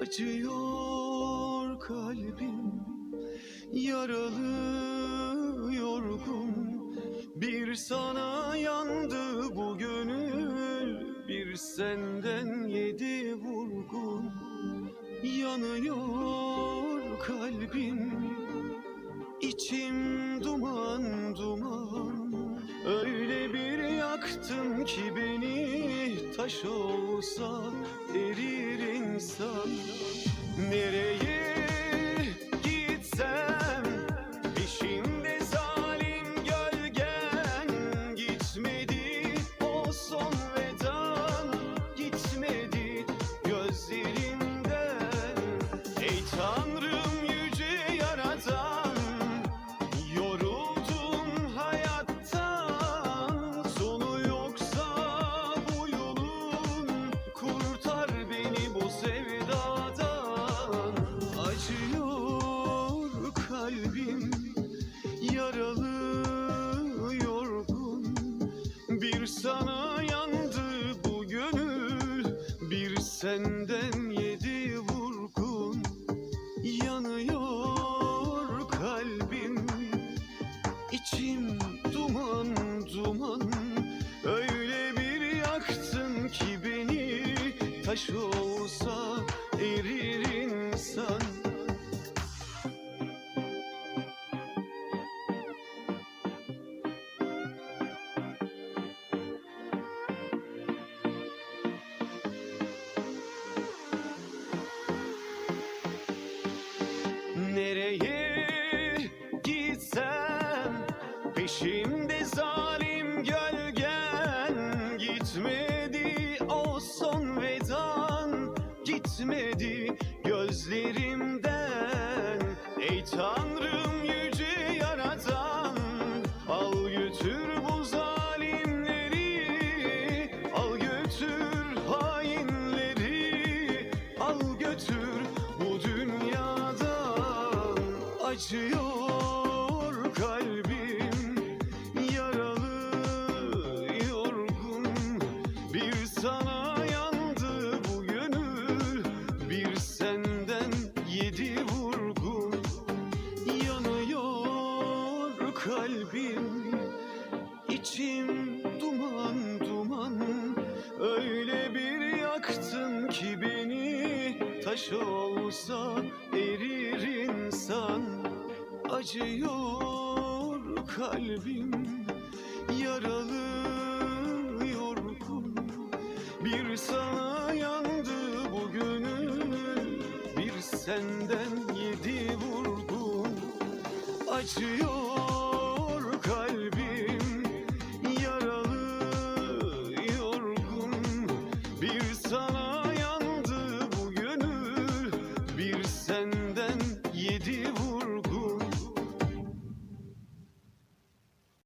Acıyor kalbim Yaralı yorgun. Bir sana yandı bu gönül Bir senden yedi vurgun. Yanıyor kalbim İçim duman duman. Öyle bir yaktın ki beni Taş olsa erir insan. Nereye gitsem Peşimde zalim gölgen. Gitmedi o son vedan Gitmedi gözlerimden. Ey Tanrım sana yandı bu gönül Bir senden yedi vurgun. Yanıyor kalbim İçim duman duman. Öyle bir yaktın ki beni Taş olsa Nereye gitsem peşimde zalim gölgen gitmedi o son vedan gitmedi gözlerimden ey Tanrım acıyor kalbim. Yaralı yorgun. Bir sana yandı bu gönül. Bir senden yedi vurgun. Yanıyor kalbim. İçim duman duman. Öyle bir yaktın ki beni. Taş olsa erir insan acıyor kalbim yaralı yorgun bir sana yandı bu gönül bir senden yedi vurgun. Acıyor